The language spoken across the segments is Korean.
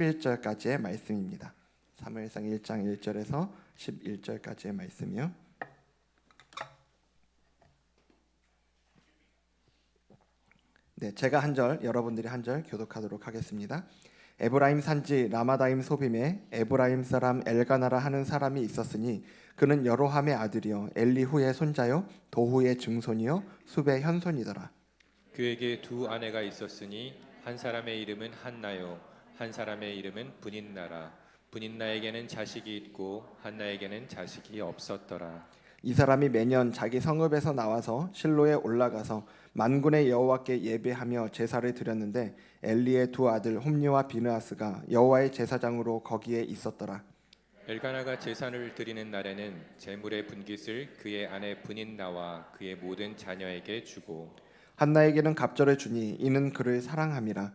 11절까지의 말씀입니다. 사무엘상 1장 1절에서 11절까지의 말씀이요. 네, 제가 한 절, 여러분들이 한 절 교독하도록 하겠습니다. 에브라임 산지 라마다임 소빔에 에브라임 사람 엘가나라 하는 사람이 있었으니 그는 여로함의 아들이요 엘리후의 손자요 도후의 증손이요 숲의 현손이더라. 그에게 두 아내가 있었으니 한 사람의 이름은 한나요 한 사람의 이름은 분인나라 분인나에게는 자식이 있고 한나에게는 자식이 없었더라 이 사람이 매년 자기 성읍에서 나와서 실로에 올라가서 만군의 여호와께 예배하며 제사를 드렸는데 엘리의 두 아들 홈리와 비느하스가 여호와의 제사장으로 거기에 있었더라. 엘가나가 제사를 드리는 날에는 제물의 분깃을 그의 아내 분인나와 그의 모든 자녀에게 주고 한나에게는 갑절을 주니 이는 그를 사랑함이라.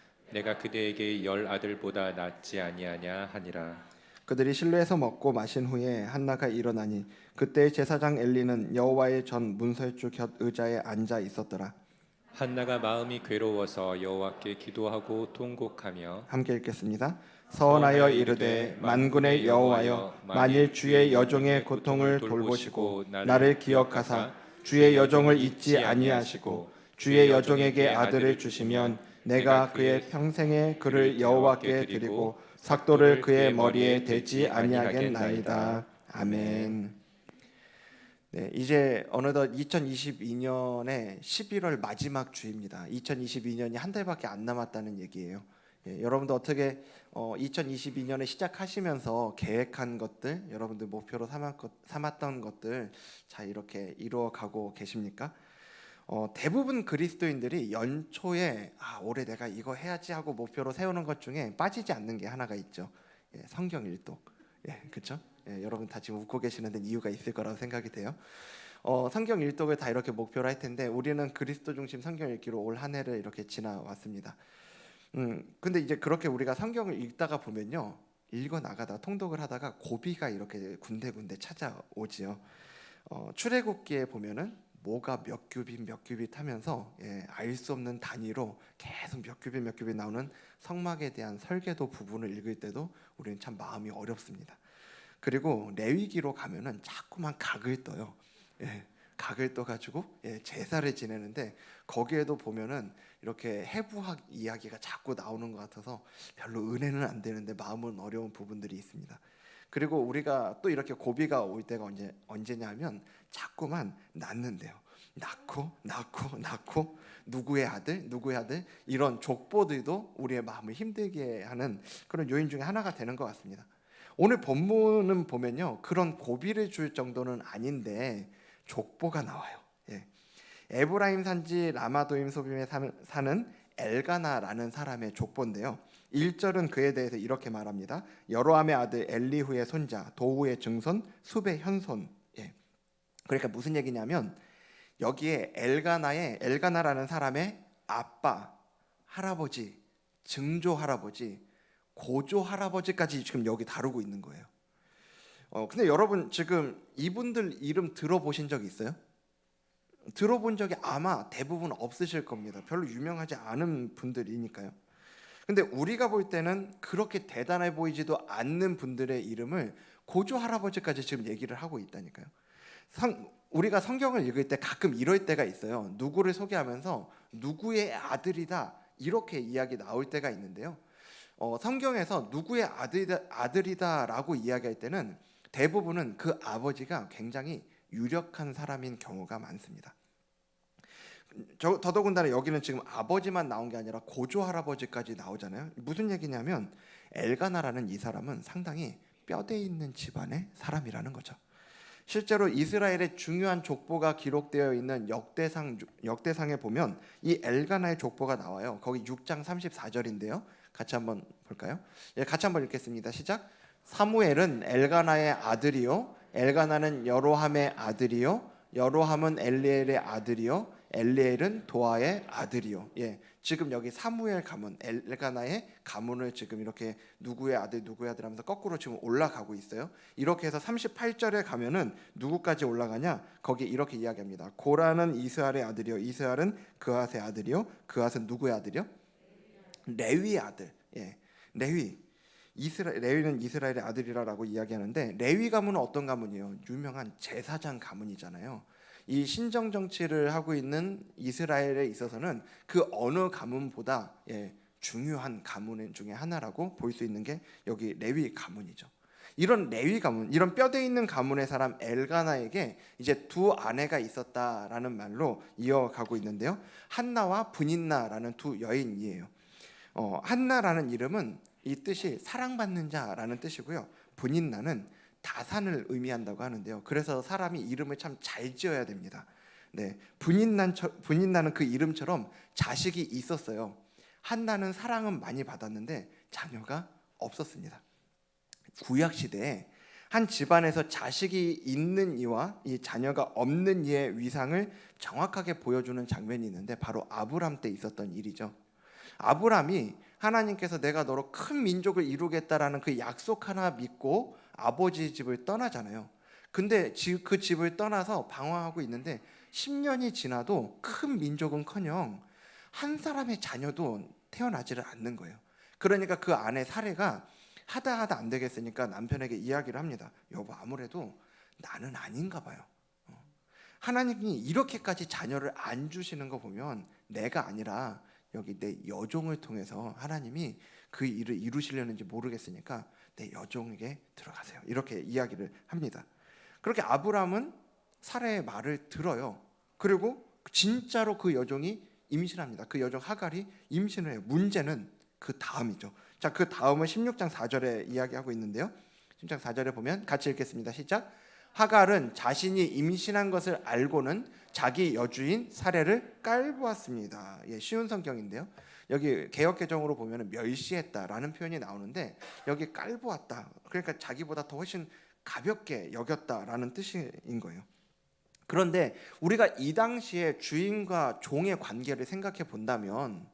내가 그대에게 열 아들보다 낫지 아니하냐 하니라 그들이 실로에서 먹고 마신 후에 한나가 일어나니 그때 제사장 엘리는 여호와의 전 문설주 곁 의자에 앉아 있었더라. 한나가 마음이 괴로워서 여호와께 기도하고 통곡하며 함께 읽겠습니다. 서원하여 이르되 만군의 여호와여 만일 주의 여종의 고통을 돌보시고 나를 기억하사 주의 여종을 잊지 아니하시고 주의 여종에게 아들을 주시면 내가 그의 평생에 그를 여호와께 드리고 삭도를 그의 머리에 대지 아니하겠나이다. 아멘. 네, 이제 어느덧 2022년의 11월 마지막 주입니다. 2022년이 한 달밖에 안 남았다는 얘기예요. 예, 여러분도 어떻게 어, 2022년에 시작하시면서 계획한 것들, 여러분들 목표로 삼았, 것- 삼았던 것들 잘 이렇게 이루어가고 계십니까? 어, 대부분 그리스도인들이 연초에 아, 올해 내가 이거 해야지 하고 목표로 세우는 것 중에 빠지지 않는 게 하나가 있죠. 예, 성경 일독. 예, 그렇죠? 예, 여러분 다 지금 웃고 계시는데 이유가 있을 거라고 생각이 돼요. 어, 성경 일독을 다 이렇게 목표로 할 텐데 우리는 그리스도 중심 성경 읽기로 올 한 해를 이렇게 지나왔습니다. 음, 근데 이제 그렇게 우리가 성경을 읽다가 보면요, 읽어 나가다 통독을 하다가 고비가 이렇게 군데군데 찾아오지요. 어, 출애굽기에 보면은 뭐가 몇 규빗 몇 규빗 하면서 예, 알 수 없는 단위로 계속 몇 규빗 몇 규빗 나오는 성막에 대한 설계도 부분을 읽을 때도 우리는 참 마음이 어렵습니다. 그리고 레위기로 가면은 자꾸만 각을 떠요. 예, 각을 떠가지고 예, 제사를 지내는데 거기에도 보면은 이렇게 해부학 이야기가 자꾸 나오는 것 같아서 별로 은혜는 안 되는데 마음은 어려운 부분들이 있습니다. 그리고 우리가 또 이렇게 고비가 올 때가 언제 언제냐면 자꾸만 낳는데요. 낳고 낳고 낳고 누구의 아들 누구의 아들 이런 족보들도 우리의 마음을 힘들게 하는 그런 요인 중에 하나가 되는 것 같습니다. 오늘 본문은 보면요 그런 고비를 줄 정도는 아닌데 족보가 나와요. 예. 에브라임 산지 라마도임 소빔에 사는- 엘가나라는 사람의 족보인데요. 1절은 그에 대해서 이렇게 말합니다. 여로함의 아들 엘리후의 손자, 도후의 증손, 숲의 현손. 예. 그러니까 무슨 얘기냐면 여기에 엘가나의 엘가나라는 사람의 아빠, 할아버지, 증조 할아버지, 고조 할아버지까지 지금 여기 다루고 있는 거예요. 어 근데 여러분 지금 이분들 이름 들어보신 적 있어요? 들어본 적이 아마 대부분 없으실 겁니다. 별로 유명하지 않은 분들이니까요. 근데 우리가 볼 때는 그렇게 대단해 보이지도 않는 분들의 이름을 고조 할아버지까지 지금 얘기를 하고 있다니까요. 성, 우리가 성경을 읽을 때 가끔 이럴 때가 있어요. 누구를 소개하면서 누구의 아들이다 이렇게 이야기 나올 때가 있는데요. 어, 성경에서 누구의 아들이다, 아들이다라고 이야기할 때는 대부분은 그 아버지가 굉장히 유력한 사람인 경우가 많습니다. 저, 더더군다나 여기는 지금 아버지만 나온 게 아니라 고조 할아버지까지 나오잖아요. 무슨 얘기냐면 엘가나라는 이 사람은 상당히 뼈대 있는 집안의 사람이라는 거죠. 실제로 이스라엘의 중요한 족보가 기록되어 있는 역대상 역대상에 보면 이 엘가나의 족보가 나와요. 거기 6장 34절인데요. 같이 한번 볼까요? 예, 같이 한번 읽겠습니다. 시작. 사무엘은 엘가나의 아들이요, 엘가나는 여로함의 아들이요, 여로함은 엘리엘의 아들이요, 엘리엘은 도아의 아들이요. 예, 지금 여기 사무엘 가문, 엘가나의 가문을 지금 이렇게 누구의 아들, 누구의 아들 하면서 거꾸로 지금 올라가고 있어요. 이렇게 해서 38절에 가면은 누구까지 올라가냐? 거기 이렇게 이야기합니다. 고라는 이스라엘의 아들이요, 이스라엘은 그앗의 아들이요, 그앗은 누구의 아들이요? 레위의 아들. 예, 레위. 이스라 레위는 이스라엘의 아들이라라고 이야기하는데 레위 가문은 어떤 가문이에요? 유명한 제사장 가문이잖아요. 이 신정 정치를 하고 있는 이스라엘에 있어서는 그 어느 가문보다 예, 중요한 가문 중에 하나라고 볼 수 있는 게 여기 레위 가문이죠. 이런 레위 가문, 이런 뼈대 있는 가문의 사람 엘가나에게 이제 두 아내가 있었다라는 말로 이어가고 있는데요. 한나와 분인나라는 두 여인이에요. 어, 한나라는 이름은 이 뜻이 사랑받는 자라는 뜻이고요. 분인나는 다산을 의미한다고 하는데요. 그래서 사람이 이름을 참 잘 지어야 됩니다. 네, 분인난 분인나는 그 이름처럼 자식이 있었어요. 한나는 사랑은 많이 받았는데 자녀가 없었습니다. 구약 시대에 한 집안에서 자식이 있는 이와 이 자녀가 없는 이의 위상을 정확하게 보여주는 장면이 있는데 바로 아브람 때 있었던 일이죠. 아브람이 하나님께서 내가 너로 큰 민족을 이루겠다라는 그 약속 하나 믿고 아버지 집을 떠나잖아요. 근데 지- 그 집을 떠나서 방황하고 있는데 10년이 지나도 큰 민족은커녕 한 사람의 자녀도 태어나지를 않는 거예요. 그러니까 그 아내 사례가 하다 하다 안 되겠으니까 남편에게 이야기를 합니다. 여보 아무래도 나는 아닌가 봐요. 어. 하나님이 이렇게까지 자녀를 안 주시는 거 보면 내가 아니라 여기 내 여종을 통해서 하나님이 그 일을 이루시려는지 모르겠으니까 내 여종에게 들어가세요. 이렇게 이야기를 합니다. 그렇게 아브람은 사라의 말을 들어요. 그리고 진짜로 그 여종이 임신합니다. 그 여종 하갈이 임신을 해요. 문제는 그 다음이죠. 자, 그 다음은 16장 4절에 이야기하고 있는데요. 16장 4절에 보면 같이 읽겠습니다. 시작. 하갈은 자신이 임신한 것을 알고는 자기 여주인 사례를 깔보았습니다. 예, 쉬운 성경인데요. 여기 개혁 개정으로 보면 멸시했다라는 표현이 나오는데 여기 깔보았다. 그러니까 자기보다 더 훨씬 가볍게 여겼다라는 뜻인 거예요. 그런데 우리가 이 당시에 주인과 종의 관계를 생각해 본다면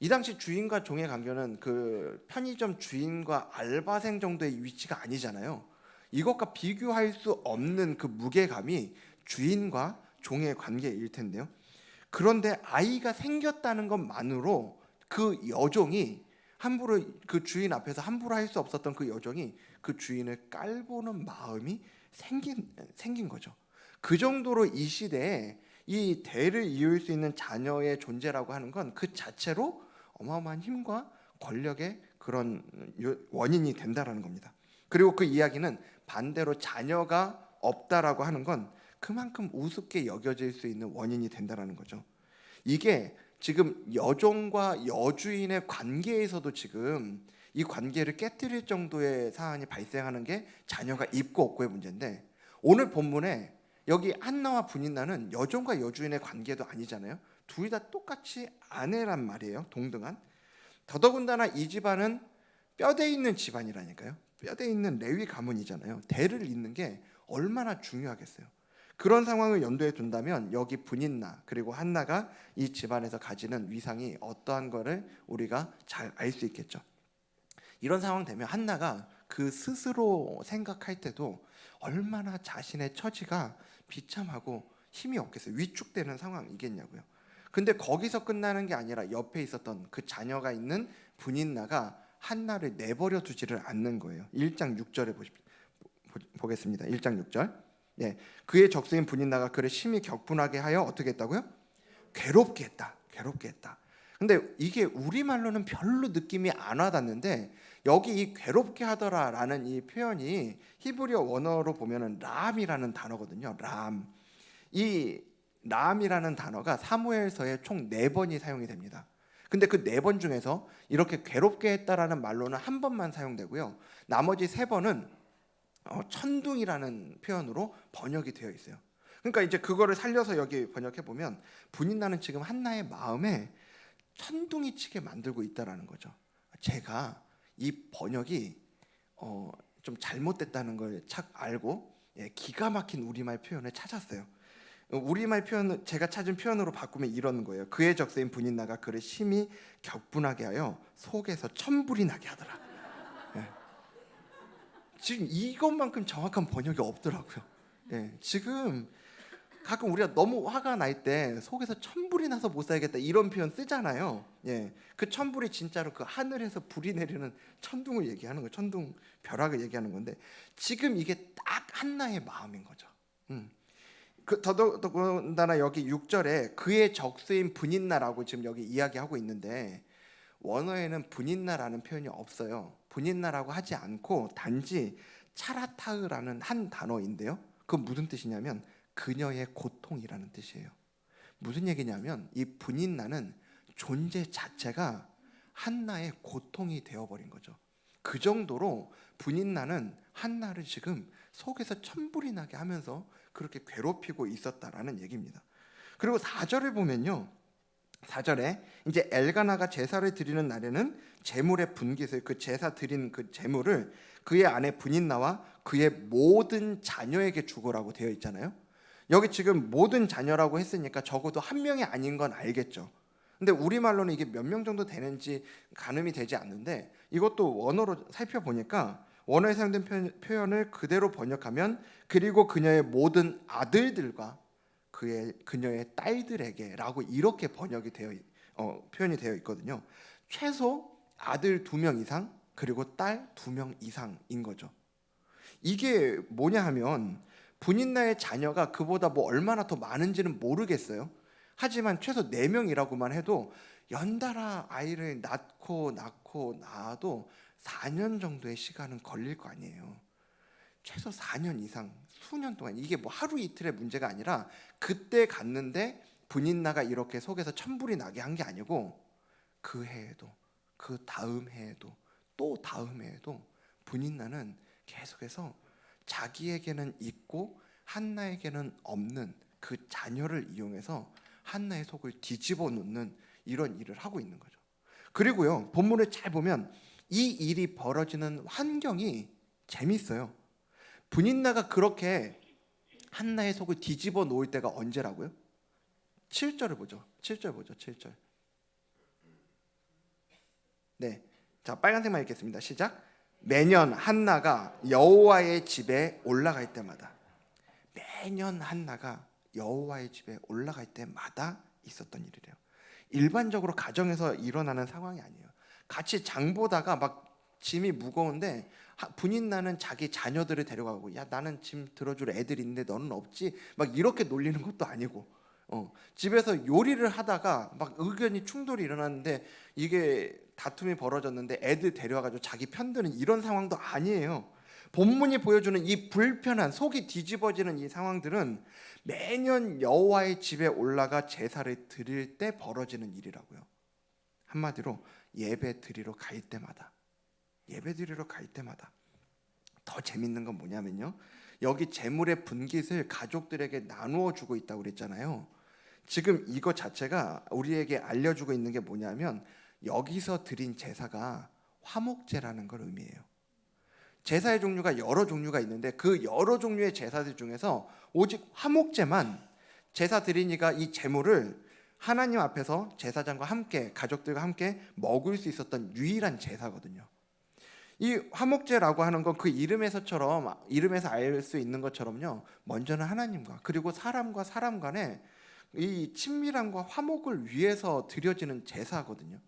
이 당시 주인과 종의 관계는 그 편의점 주인과 알바생 정도의 위치가 아니잖아요. 이것과 비교할 수 없는 그 무게감이 주인과 종의 관계일 텐데요. 그런데 아이가 생겼다는 것만으로 그 여종이 함부로 그 주인 앞에서 함부로 할 수 없었던 그 여종이 그 주인을 깔보는 마음이 생긴 생긴 거죠. 그 정도로 이 시대에 이 대를 이을 수 있는 자녀의 존재라고 하는 건 그 자체로 어마어마한 힘과 권력의 그런 요- 원인이 된다라는 겁니다. 그리고 그 이야기는 반대로 자녀가 없다라고 하는 건 그만큼 우습게 여겨질 수 있는 원인이 된다라는 거죠. 이게 지금 여종과 여주인의 관계에서도 지금 이 관계를 깨뜨릴 정도의 사안이 발생하는 게 자녀가 있고 없고의 문제인데 오늘 본문에 여기 한나와 분인나는 여종과 여주인의 관계도 아니잖아요. 둘이 다 똑같이 아내란 말이에요. 동등한. 더더군다나 이 집안은 뼈대 있는 집안이라니까요. 뼈대 있는 레위 가문이잖아요. 대를 잇는 게 얼마나 중요하겠어요. 그런 상황을 연도에 둔다면 여기 분인나 그리고 한나가 이 집안에서 가지는 위상이 어떠한 거를 우리가 잘 알 수 있겠죠. 이런 상황 되면 한나가 그 스스로 생각할 때도 얼마나 자신의 처지가 비참하고 힘이 없겠어요. 위축되는 상황이겠냐고요. 근데 거기서 끝나는 게 아니라 옆에 있었던 그 자녀가 있는 분인나가 한나를 내버려 두지를 않는 거예요. 1장 6절에 보시, 보, 보겠습니다. 1장 6절. 예, 그의 적수인 분인나가 그를 심히 격분하게 하여 어떻게 했다고요? 괴롭게 했다. 괴롭게 했다. 근데 이게 우리말로는 별로 느낌이 안 와닿는데 여기 이 괴롭게 하더라라는 이 표현이 히브리어 원어로 보면은 람이라는 단어거든요. 람. 이 람이라는 단어가 사무엘서에 총네 번이 사용이 됩니다. 근데 그 네 번 중에서 이렇게 괴롭게 했다라는 말로는 한 번만 사용되고요. 나머지 세 번은 어, 천둥이라는 표현으로 번역이 되어 있어요. 그러니까 이제 그거를 살려서 여기 번역해 보면 분인 나는 지금 한나의 마음에 천둥이 치게 만들고 있다라는 거죠. 제가 이 번역이 어, 좀 잘못됐다는 걸 착 알고 예, 기가 막힌 우리말 표현을 찾았어요. 어, 우리말 표현 제가 찾은 표현으로 바꾸면 이런 거예요. 그의 적세인 분인나가 그를 심히 격분하게 하여 속에서 천불이 나게 하더라. 예. 지금 이것만큼 정확한 번역이 없더라고요. 예, 지금 가끔 우리가 너무 화가 날 때 속에서 천불이 나서 못 살겠다 이런 표현 쓰잖아요. 예, 그 천불이 진짜로 그 하늘에서 불이 내리는 천둥을 얘기하는 거, 천둥 벼락을 얘기하는 건데 지금 이게 딱 한나의 마음인 거죠. 음. 그 더더군다나 여기 6절에 그의 적수인 분인나라고 지금 여기 이야기하고 있는데 원어에는 분인나라는 표현이 없어요. 분인나라고 하지 않고 단지 차라타흐라는 한 단어인데요. 그건 무슨 뜻이냐면 그녀의 고통이라는 뜻이에요. 무슨 얘기냐면 이 분인나는 존재 자체가 한나의 고통이 되어버린 거죠. 그 정도로 분인나는 한나를 지금 속에서 천불이 나게 하면서 그렇게 괴롭히고 있었다라는 얘기입니다. 그리고 4절을 보면요. 4절에 이제 엘가나가 제사를 드리는 날에는 제물의 분깃을 그 제사 드린 그 제물을 그의 아내 분인나와 그의 모든 자녀에게 주고라고 되어 있잖아요. 여기 지금 모든 자녀라고 했으니까 적어도 한 명이 아닌 건 알겠죠. 근데 우리말로는 이게 몇 명 정도 되는지 가늠이 되지 않는데 이것도 원어로 살펴보니까 원어에 사용된 표현- 표현을 그대로 번역하면 그리고 그녀의 모든 아들들과 그의 그녀의 딸들에게라고 이렇게 번역이 되어 있- 어, 표현이 되어 있거든요. 최소 아들 두 명 이상 그리고 딸 두 명 이상인 거죠. 이게 뭐냐 하면 분인나의 자녀가 그보다 뭐 얼마나 더 많은지는 모르겠어요. 하지만 최소 네 명이라고만 해도 연달아 아이를 낳고 낳고 낳아도 4년 정도의 시간은 걸릴 거 아니에요. 최소 4년 이상, 수년 동안 이게 뭐 하루 이틀의 문제가 아니라 그때 갔는데 분인나가 이렇게 속에서 천불이 나게 한 게 아니고 그 해에도 그 다음 해에도 또 다음 해에도 분인나는 계속해서 자기에게는 있고 한나에게는 없는 그 자녀를 이용해서 한나의 속을 뒤집어 놓는 이런 일을 하고 있는 거죠. 그리고요 본문을 잘 보면 이 일이 벌어지는 환경이 재밌어요. 분인나가 그렇게 한나의 속을 뒤집어 놓을 때가 언제라고요? 7절을 보죠. 7절 보죠. 7절. 네. 자, 빨간색만 읽겠습니다. 시작. 매년 한나가 여호와의 집에 올라갈 때마다 매년 한나가 여호와의 집에 올라갈 때마다 있었던 일이래요. 일반적으로 가정에서 일어나는 상황이 아니에요. 같이 장 보다가 막 짐이 무거운데 하- 분인 나는 자기 자녀들을 데려가고 야 나는 짐 들어줄 애들 있는데 너는 없지 막 이렇게 놀리는 것도 아니고 어, 집에서 요리를 하다가 막 의견이 충돌이 일어났는데 이게 다툼이 벌어졌는데 애들 데려와가지고 자기 편드는 이런 상황도 아니에요. 본문이 보여주는 이 불편한 속이 뒤집어지는 이 상황들은 매년 여호와의 집에 올라가 제사를 드릴 때 벌어지는 일이라고요. 한마디로 예배 드리러 갈 때마다 예배 드리러 갈 때마다 더 재밌는 건 뭐냐면요. 여기 재물의 분깃을 가족들에게 나누어 주고 있다고 그랬잖아요. 지금 이거 자체가 우리에게 알려주고 있는 게 뭐냐면 여기서 드린 제사가 화목제라는 걸 의미해요. 제사의 종류가 여러 종류가 있는데 그 여러 종류의 제사들 중에서 오직 화목제만 제사 드리니가 이 제물을 하나님 앞에서 제사장과 함께 가족들과 함께 먹을 수 있었던 유일한 제사거든요. 이 화목제라고 하는 건 그 이름에서처럼 이름에서 알 수 있는 것처럼요. 먼저는 하나님과 그리고 사람과 사람 간의 이 친밀함과 화목을 위해서 드려지는 제사거든요.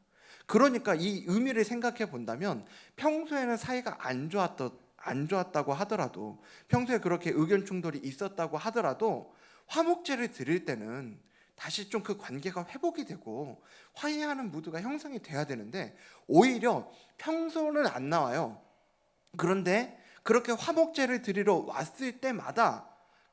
그러니까 이 의미를 생각해 본다면 평소에는 사이가 안 좋았던 안 좋았다고 하더라도 평소에 그렇게 의견 충돌이 있었다고 하더라도 화목제를 드릴 때는 다시 좀 그 관계가 회복이 되고 화해하는 무드가 형성이 돼야 되는데 오히려 평소는 안 나와요. 그런데 그렇게 화목제를 드리러 왔을 때마다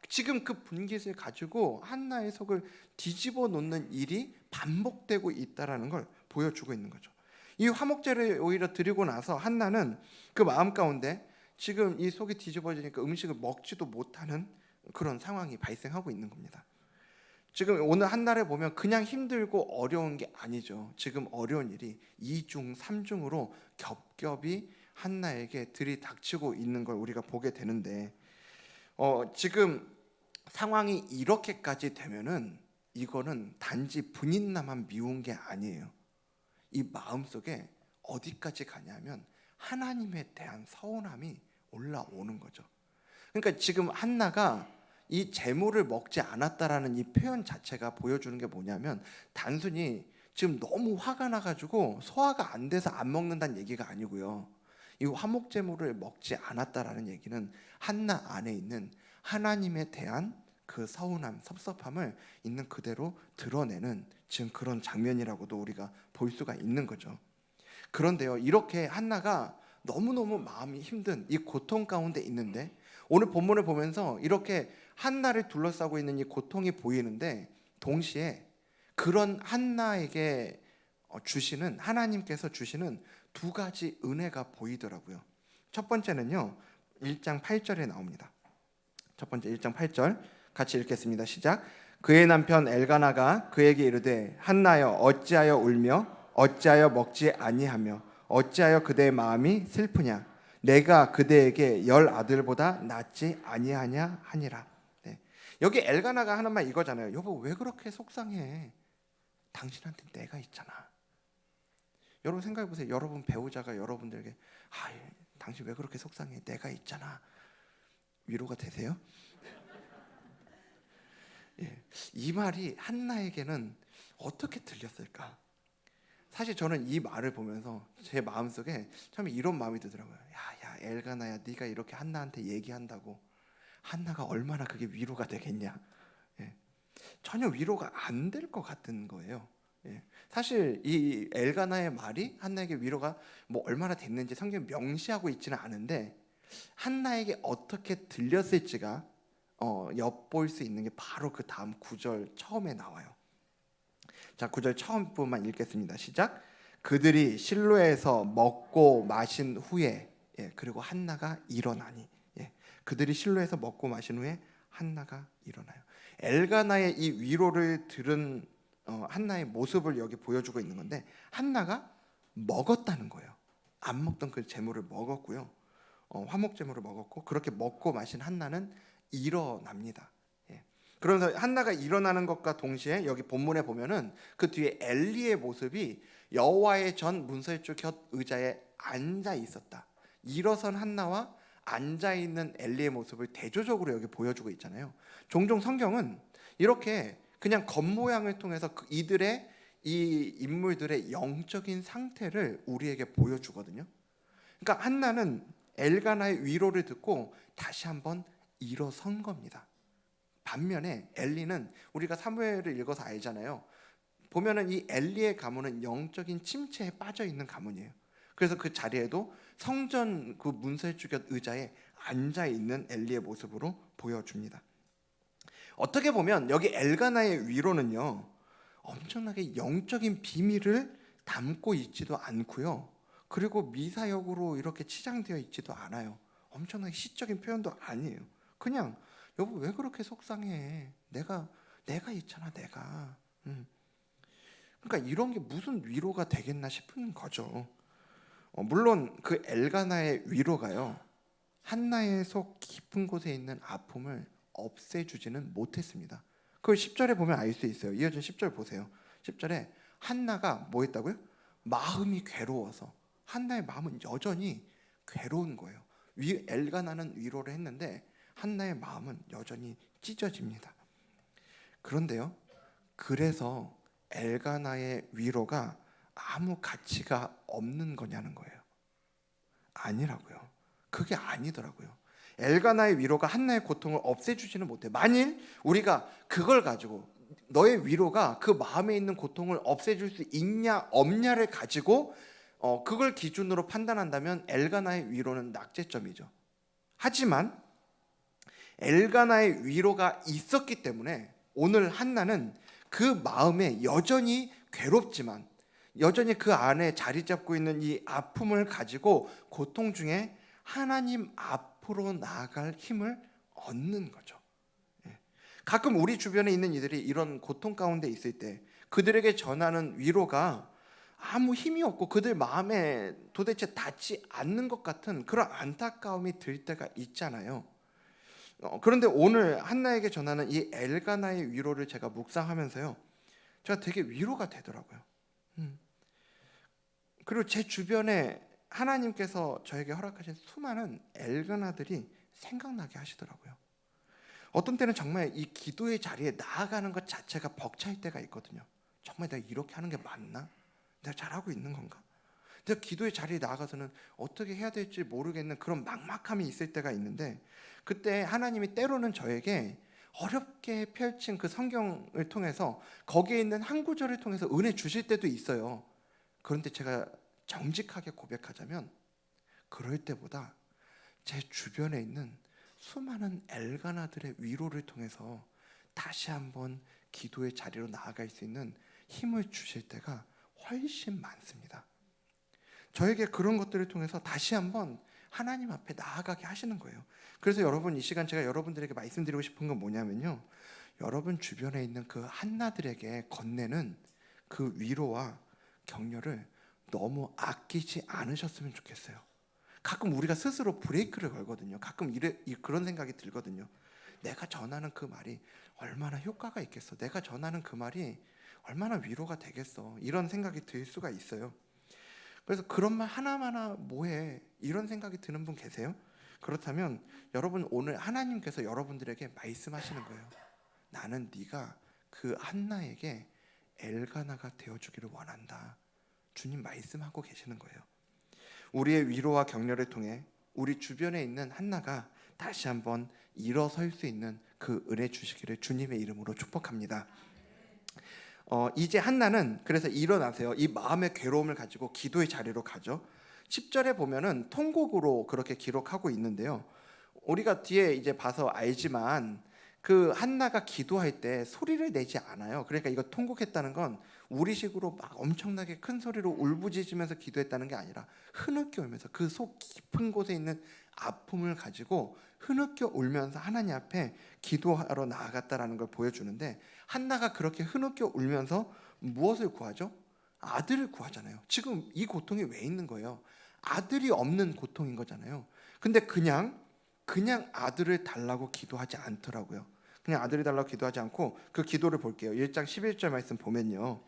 지금 그 분깃을 가지고 한나의 속을 뒤집어 놓는 일이 반복되고 있다라는 걸 보여주고 있는 거죠. 이 화목제를 오히려 드리고 나서 한나는 그 마음 가운데 지금 이 속이 뒤집어지니까 음식을 먹지도 못하는 그런 상황이 발생하고 있는 겁니다. 지금 오늘 한날에 보면 그냥 힘들고 어려운 게 아니죠. 지금 어려운 일이 이중삼중으로 겹겹이 한나에게 들이닥치고 있는 걸 우리가 보게 되는데 어, 지금 상황이 이렇게까지 되면은 이거는 단지 분인나만 미운 게 아니에요. 이 마음속에 어디까지 가냐면 하나님에 대한 서운함이 올라오는 거죠. 그러니까 지금 한나가 이 재물을 먹지 않았다라는 이 표현 자체가 보여주는 게 뭐냐면 단순히 지금 너무 화가 나가지고 소화가 안 돼서 안 먹는다는 얘기가 아니고요. 이 화목 제물을 먹지 않았다라는 얘기는 한나 안에 있는 하나님에 대한 그 서운함, 섭섭함을 있는 그대로 드러내는 지금 그런 장면이라고도 우리가 볼 수가 있는 거죠. 그런데요, 이렇게 한나가 너무너무 마음이 힘든 이 고통 가운데 있는데 오늘 본문을 보면서 이렇게 한나를 둘러싸고 있는 이 고통이 보이는데 동시에 그런 한나에게 어, 주시는 하나님께서 주시는 두 가지 은혜가 보이더라고요. 첫 번째는요. 1장 8절에 나옵니다. 첫 번째 1장 8절 같이 읽겠습니다. 시작. 그의 남편 엘가나가 그에게 이르되 한나여 어찌하여 울며 어찌하여 먹지 아니하며 어찌하여 그대의 마음이 슬프냐 내가 그대에게 열 아들보다 낫지 아니하냐 하니라. 네. 여기 엘가나가 하는 말 이거잖아요. 여보 왜 그렇게 속상해? 당신한테 내가 있잖아. 여러분 생각해 보세요. 여러분 배우자가 여러분들에게 아, 당신 왜 그렇게 속상해? 내가 있잖아. 위로가 되세요? 예, 이 말이 한나에게는 어떻게 들렸을까? 사실 저는 이 말을 보면서 제 마음속에 참 이런 마음이 들더라고요. 야, 야, 엘가나야, 네가 이렇게 한나한테 얘기한다고 한나가 얼마나 그게 위로가 되겠냐? 예, 전혀 위로가 안 될 것 같은 거예요. 예, 사실 이 엘가나의 말이 한나에게 위로가 뭐 얼마나 됐는지 성경 명시하고 있지는 않은데 한나에게 어떻게 들렸을지가 어, 엿볼 수 있는 게 바로 그 다음 구절 처음에 나와요. 자, 구절 처음 부분만 읽겠습니다. 시작. 그들이 실로에서 먹고 마신 후에 예, 그리고 한나가 일어나니 예, 그들이 실로에서 먹고 마신 후에 한나가 일어나요. 엘가나의 이 위로를 들은 어, 한나의 모습을 여기 보여주고 있는 건데 한나가 먹었다는 거예요. 안 먹던 그 재물을 먹었고요. 어, 화목 재물을 먹었고 그렇게 먹고 마신 한나는 일어납니다. 예. 그러면서 한나가 일어나는 것과 동시에 여기 본문에 보면은 그 뒤에 엘리의 모습이 여호와의 전 문설주 곁 의자에 앉아 있었다. 일어선 한나와 앉아 있는 엘리의 모습을 대조적으로 여기 보여주고 있잖아요. 종종 성경은 이렇게 그냥 겉모양을 통해서 그 이들의 이 인물들의 영적인 상태를 우리에게 보여주거든요. 그러니까 한나는 엘가나의 위로를 듣고 다시 한번 일어선 겁니다. 반면에 엘리는 우리가 사무엘을 읽어서 알잖아요. 보면은 이 엘리의 가문은 영적인 침체에 빠져 있는 가문이에요. 그래서 그 자리에도 성전 그 문설 주곁 의자에 앉아 있는 엘리의 모습으로 보여줍니다. 어떻게 보면 여기 엘가나의 위로는요 엄청나게 영적인 비밀을 담고 있지도 않고요. 그리고 미사역으로 이렇게 치장되어 있지도 않아요. 엄청나게 시적인 표현도 아니에요. 그냥 여보 왜 그렇게 속상해? 내가 내가 있잖아 내가. 음. 그러니까 이런 게 무슨 위로가 되겠나 싶은 거죠. 어, 물론 그 엘가나의 위로가요 한나의 속 깊은 곳에 있는 아픔을 없애주지는 못했습니다. 그걸 10절에 보면 알 수 있어요. 이어진 10절 보세요. 10절에 한나가 뭐 했다고요? 마음이 괴로워서 한나의 마음은 여전히 괴로운 거예요. 위 엘가나는 위로를 했는데 한나의 마음은 여전히 찢어집니다. 그런데요. 그래서 엘가나의 위로가 아무 가치가 없는 거냐는 거예요. 아니라고요. 그게 아니더라고요. 엘가나의 위로가 한나의 고통을 없애주지는 못해. 만일 우리가 그걸 가지고 너의 위로가 그 마음에 있는 고통을 없애줄 수 있냐 없냐를 가지고 어, 그걸 기준으로 판단한다면 엘가나의 위로는 낙제점이죠. 하지만 엘가나의 위로가 있었기 때문에 오늘 한나는 그 마음에 여전히 괴롭지만 여전히 그 안에 자리 잡고 있는 이 아픔을 가지고 고통 중에 하나님 앞으로 나아갈 힘을 얻는 거죠. 예. 가끔 우리 주변에 있는 이들이 이런 고통 가운데 있을 때 그들에게 전하는 위로가 아무 힘이 없고 그들 마음에 도대체 닿지 않는 것 같은 그런 안타까움이 들 때가 있잖아요. 어, 그런데 오늘 한나에게 전하는 이 엘가나의 위로를 제가 묵상하면서요, 제가 되게 위로가 되더라고요. 음. 그리고 제 주변에 하나님께서 저에게 허락하신 수많은 엘가나들이 생각나게 하시더라고요. 어떤 때는 정말 이 기도의 자리에 나아가는 것 자체가 벅찰 때가 있거든요. 정말 내가 이렇게 하는 게 맞나? 내가 잘하고 있는 건가? 내가 기도의 자리에 나가서는 어떻게 해야 될지 모르겠는 그런 막막함이 있을 때가 있는데 그때 하나님이 때로는 저에게 어렵게 펼친 그 성경을 통해서 거기에 있는 한 구절을 통해서 은혜 주실 때도 있어요. 그런데 제가 정직하게 고백하자면 그럴 때보다 제 주변에 있는 수많은 엘가나들의 위로를 통해서 다시 한번 기도의 자리로 나아갈 수 있는 힘을 주실 때가 훨씬 많습니다. 저에게 그런 것들을 통해서 다시 한번 하나님 앞에 나아가게 하시는 거예요. 그래서 여러분 이 시간 제가 여러분들에게 말씀드리고 싶은 건 뭐냐면요. 여러분 주변에 있는 그 한나들에게 건네는 그 위로와 격려를 너무 아끼지 않으셨으면 좋겠어요. 가끔 우리가 스스로 브레이크를 걸거든요. 가끔 이래, 이- 그런 생각이 들거든요. 내가 전하는 그 말이 얼마나 효과가 있겠어. 내가 전하는 그 말이 얼마나 위로가 되겠어. 이런 생각이 들 수가 있어요. 그래서 그런 말 하나마나 뭐해 이런 생각이 드는 분 계세요? 그렇다면 여러분 오늘 하나님께서 여러분들에게 말씀하시는 거예요. 나는 네가 그 한나에게 엘가나가 되어 주기를 원한다. 주님 말씀하고 계시는 거예요. 우리의 위로와 격려를 통해 우리 주변에 있는 한나가 다시 한번 일어설 수 있는 그 은혜 주시기를 주님의 이름으로 축복합니다. 어, 이제 한나는 그래서 일어나세요. 이 마음의 괴로움을 가지고 기도의 자리로 가죠. 10절에 보면은 통곡으로 그렇게 기록하고 있는데요. 우리가 뒤에 이제 봐서 알지만 그 한나가 기도할 때 소리를 내지 않아요. 그러니까 이거 통곡했다는 건 우리식으로 막 엄청나게 큰 소리로 울부짖으면서 기도했다는 게 아니라 흐느껴 울면서 그 속 깊은 곳에 있는 아픔을 가지고 흐느껴 울면서 하나님 앞에 기도하러 나아갔다라는 걸 보여주는데 한나가 그렇게 흐느껴 울면서 무엇을 구하죠? 아들을 구하잖아요. 지금 이 고통이 왜 있는 거예요? 아들이 없는 고통인 거잖아요. 근데 그냥 그냥 아들을 달라고 기도하지 않더라고요. 그냥 아들이 달라고 기도하지 않고 그 기도를 볼게요. 1장 11절 말씀 보면요.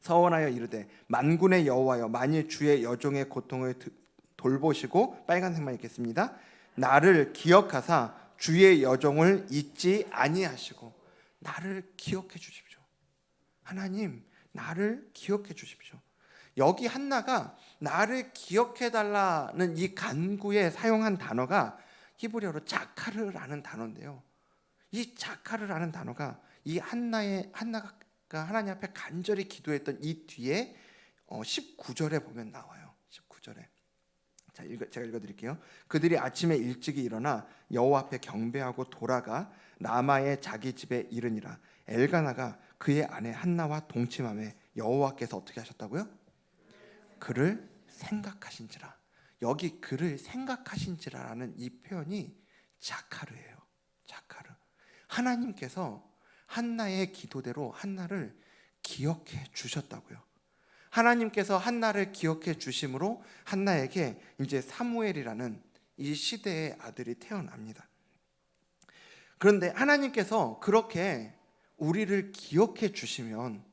서원하여 이르되 만군의 여호와여 만일 주의 여종의 고통을 드- 돌보시고 빨간색만 읽겠습니다. 나를 기억하사 주의 여종을 잊지 아니하시고 나를 기억해 주십시오. 하나님 나를 기억해 주십시오. 여기 한나가 나를 기억해 달라는 이 간구에 사용한 단어가 히브리어로 자카르라는 단어인데요. 이 자카르라는 단어가 이 한나의 한나가 하나님 앞에 간절히 기도했던 이 뒤에 어, 19절에 보면 나와요. 19절에. 자, 읽어, 제가 읽어 드릴게요. 그들이 아침에 일찍이 일어나 여호와 앞에 경배하고 돌아가 라마의 자기 집에 이르니라. 엘가나가 그의 아내 한나와 동침함에 여호와께서 어떻게 하셨다고요? 그를 생각하신지라. 여기 그를 생각하신지라라는 이 표현이 자카르예요. 자카르. 하나님께서 한나의 기도대로 한나를 기억해 주셨다고요. 하나님께서 한나를 기억해 주심으로 한나에게 이제 사무엘이라는 이 시대의 아들이 태어납니다. 그런데 하나님께서 그렇게 우리를 기억해 주시면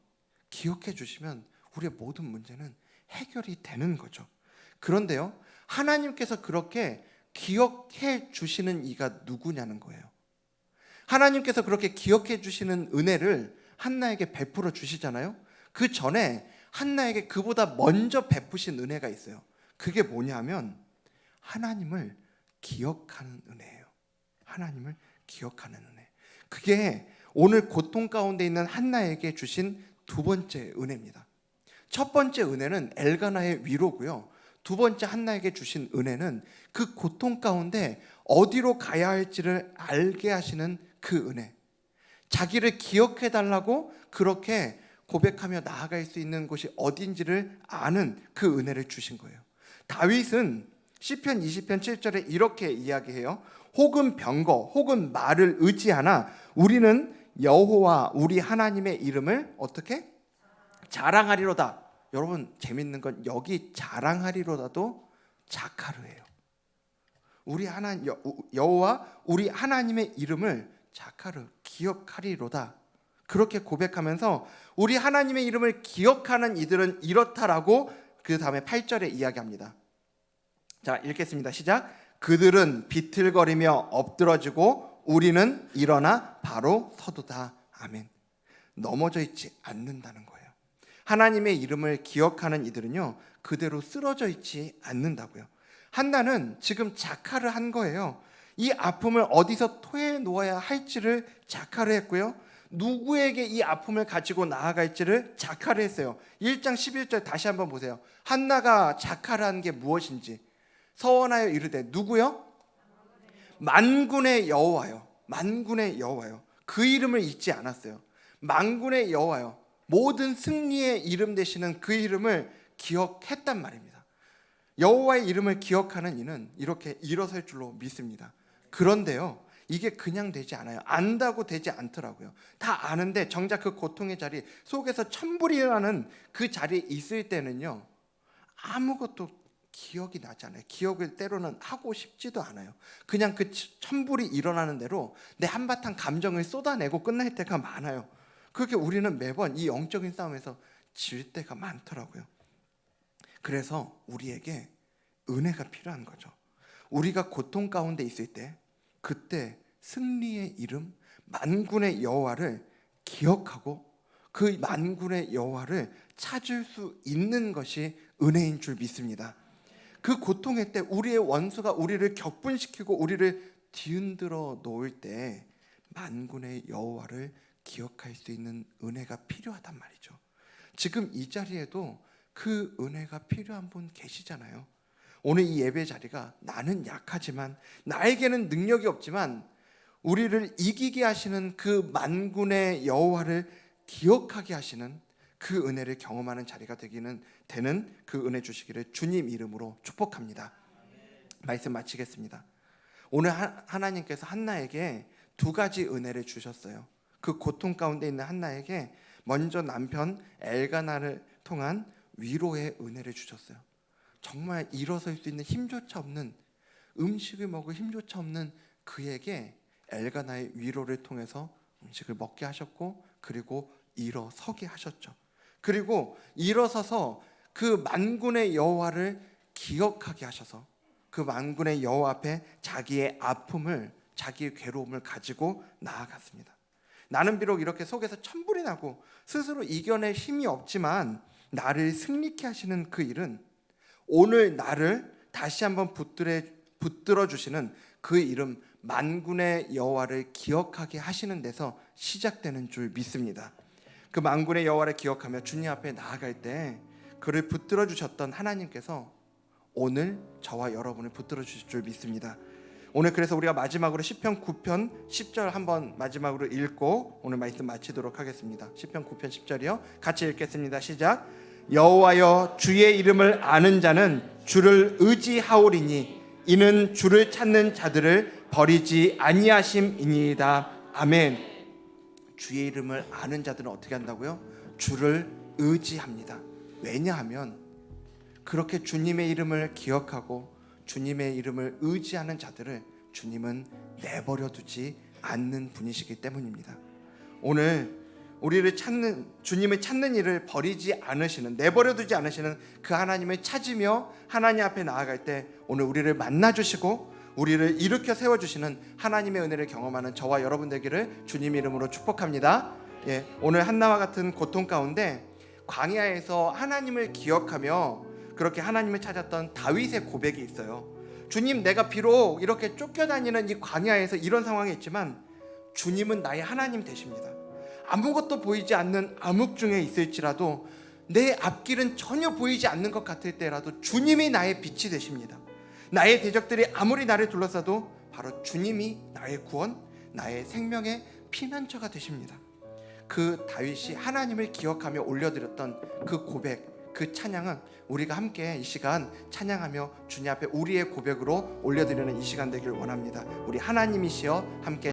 기억해 주시면 우리의 모든 문제는 해결이 되는 거죠. 그런데요. 하나님께서 그렇게 기억해 주시는 이가 누구냐는 거예요. 하나님께서 그렇게 기억해 주시는 은혜를 한나에게 베풀어 주시잖아요. 그 전에 한나에게 그보다 먼저 베푸신 은혜가 있어요. 그게 뭐냐면 하나님을 기억하는 은혜예요. 하나님을 기억하는 은혜. 그게 오늘 고통 가운데 있는 한나에게 주신 두 번째 은혜입니다. 첫 번째 은혜는 엘가나의 위로고요. 두 번째 한나에게 주신 은혜는 그 고통 가운데 어디로 가야 할지를 알게 하시는 그 은혜. 자기를 기억해 달라고 그렇게 고백하며 나아갈 수 있는 곳이 어딘지를 아는 그 은혜를 주신 거예요. 다윗은 시편 20편 7절에 이렇게 이야기해요. 혹은 병거 혹은 말을 의지하나 우리는 여호와 우리 하나님의 이름을 어떻게 자랑하리로다. 여러분 재밌는 건 여기 자랑하리로다도 자카르예요. 우리 하나 여, 여호와 우리 하나님의 이름을 자카르 기억하리로다. 그렇게 고백하면서 우리 하나님의 이름을 기억하는 이들은 이렇다라고 그 다음에 8절에 이야기합니다. 자, 읽겠습니다. 시작. 그들은 비틀거리며 엎드러지고 우리는 일어나 바로 서도다. 아멘. 넘어져 있지 않는다는 거예요. 하나님의 이름을 기억하는 이들은요. 그대로 쓰러져 있지 않는다고요. 한나는 지금 자카를 한 거예요. 이 아픔을 어디서 토해 놓아야 할지를 자카를 했고요. 누구에게 이 아픔을 가지고 나아갈지를 자카를 했어요. 1장 11절 다시 한번 보세요. 한나가 자카를 한게 무엇인지 서원하여 이르되 누구요? 만군의 여호와요. 만군의 여호와요. 그 이름을 잊지 않았어요. 만군의 여호와요. 모든 승리의 이름 되시는 그 이름을 기억했단 말입니다. 여호와의 이름을 기억하는 이는 이렇게 일어설 줄로 믿습니다. 그런데요. 이게 그냥 되지 않아요. 안다고 되지 않더라고요. 다 아는데 정작 그 고통의 자리 속에서 천불이라는 그 자리에 있을 때는요. 아무것도 기억이 나지 않아요. 기억을 때로는 하고 싶지도 않아요. 그냥 그 천불이 일어나는 대로 내 한바탕 감정을 쏟아내고 끝날 때가 많아요. 그렇게 우리는 매번 이 영적인 싸움에서 질 때가 많더라고요. 그래서 우리에게 은혜가 필요한 거죠. 우리가 고통 가운데 있을 때 그때 승리의 이름 만군의 여호와를 기억하고 그 만군의 여호와를 찾을 수 있는 것이 은혜인 줄 믿습니다. 그 고통의 때 우리의 원수가 우리를 격분시키고 우리를 뒤흔들어 놓을 때 만군의 여호와를 기억할 수 있는 은혜가 필요하단 말이죠. 지금 이 자리에도 그 은혜가 필요한 분 계시잖아요. 오늘 이 예배 자리가 나는 약하지만 나에게는 능력이 없지만 우리를 이기게 하시는 그 만군의 여호와를 기억하게 하시는 그 은혜를 경험하는 자리가 되기는 되는 그 은혜 주시기를 주님 이름으로 축복합니다. 말씀 마치겠습니다. 오늘 하, 하나님께서 한나에게 두 가지 은혜를 주셨어요. 그 고통 가운데 있는 한나에게 먼저 남편 엘가나를 통한 위로의 은혜를 주셨어요. 정말 일어설 수 있는 힘조차 없는 음식을 먹을 힘조차 없는 그에게 엘가나의 위로를 통해서 음식을 먹게 하셨고 그리고 일어서게 하셨죠. 그리고 일어서서 그 만군의 여호와를 기억하게 하셔서 그 만군의 여호와 앞에 자기의 아픔을 자기의 괴로움을 가지고 나아갔습니다. 나는 비록 이렇게 속에서 천불이 나고 스스로 이겨낼 힘이 없지만 나를 승리케 하시는 그 일은 오늘 나를 다시 한번 붙들어 주시는 그 이름 만군의 여호와를 기억하게 하시는 데서 시작되는 줄 믿습니다. 그 만군의 여호와를 기억하며 주님 앞에 나아갈 때 그를 붙들어 주셨던 하나님께서 오늘 저와 여러분을 붙들어 주실 줄 믿습니다. 오늘 그래서 우리가 마지막으로 시편 9편 10절 한번 마지막으로 읽고 오늘 말씀 마치도록 하겠습니다. 시편 9편 10절이요. 같이 읽겠습니다. 시작. 여호와여 주의 이름을 아는 자는 주를 의지하오리니 이는 주를 찾는 자들을 버리지 아니하심이니이다. 아멘. 주의 이름을 아는 자들은 어떻게 한다고요? 주를 의지합니다. 왜냐하면 그렇게 주님의 이름을 기억하고 주님의 이름을 의지하는 자들을 주님은 내버려 두지 않는 분이시기 때문입니다. 오늘 우리를 찾는 주님을 찾는 일을 버리지 않으시는 내버려 두지 않으시는 그 하나님을 찾으며 하나님 앞에 나아갈 때 오늘 우리를 만나 주시고 우리를 일으켜 세워 주시는 하나님의 은혜를 경험하는 저와 여러분 되기를 주님 이름으로 축복합니다. 예, 오늘 한나와 같은 고통 가운데 광야에서 하나님을 기억하며 그렇게 하나님을 찾았던 다윗의 고백이 있어요. 주님, 내가 비록 이렇게 쫓겨다니는 이 광야에서 이런 상황에 있지만 주님은 나의 하나님 되십니다. 아무것도 보이지 않는 암흑 중에 있을지라도 내 앞길은 전혀 보이지 않는 것 같을 때라도 주님이 나의 빛이 되십니다. 나의 대적들이 아무리 나를 둘러싸도 바로 주님이 나의 구원, 나의 생명의 피난처가 되십니다. 그 다윗이 하나님을 기억하며 올려드렸던 그 고백, 그 찬양은 우리가 함께 이 시간 찬양하며 주님 앞에 우리의 고백으로 올려드리는 이 시간 되길 원합니다. 우리 하나님이시여 함께